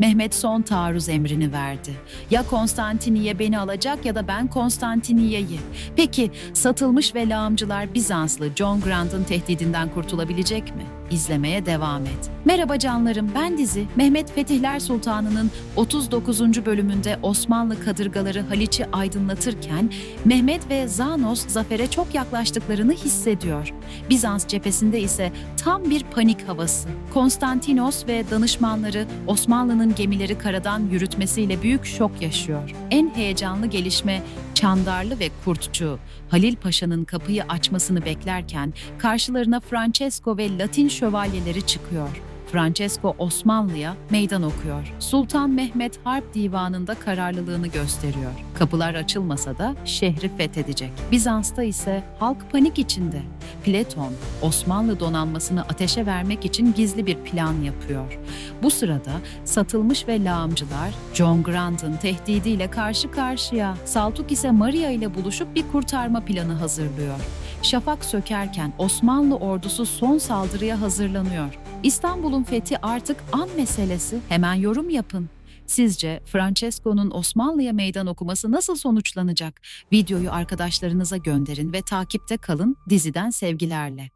Mehmet son taarruz emrini verdi. Ya Konstantiniye beni alacak ya da ben Konstantiniye'yi. Peki satılmış ve lağımcılar Bizanslı John Grant'ın tehdidinden kurtulabilecek mi? İzlemeye devam et. Merhaba canlarım ben Dizi. Mehmet Fetihler Sultanı'nın 39. bölümünde Osmanlı kadırgaları Haliç'i aydınlatırken Mehmet ve Zanos zafere çok yaklaştıklarını hissediyor. Bizans cephesinde ise tam bir panik havası. Konstantinos ve danışmanları Osmanlı'nın gemileri karadan yürütmesiyle büyük şok yaşıyor. En heyecanlı gelişme Çandarlı ve Kurtçu, Halil Paşa'nın kapıyı açmasını beklerken karşılarına Francesco ve Latin şövalyeleri çıkıyor. Francesco Osmanlı'ya meydan okuyor. Sultan Mehmet Harp Divanı'nda kararlılığını gösteriyor. Kapılar açılmasa da şehri fethedecek. Bizans'ta ise halk panik içinde. Platon, Osmanlı donanmasını ateşe vermek için gizli bir plan yapıyor. Bu sırada satılmış ve lağımcılar John Grant'ın tehdidiyle karşı karşıya. Saltuk ise Maria ile buluşup bir kurtarma planı hazırlıyor. Şafak sökerken Osmanlı ordusu son saldırıya hazırlanıyor. İstanbul'un fethi artık an meselesi. Hemen yorum yapın. Sizce Francesco'nun Osmanlı'ya meydan okuması nasıl sonuçlanacak? Videoyu arkadaşlarınıza gönderin ve takipte kalın diziden sevgilerle.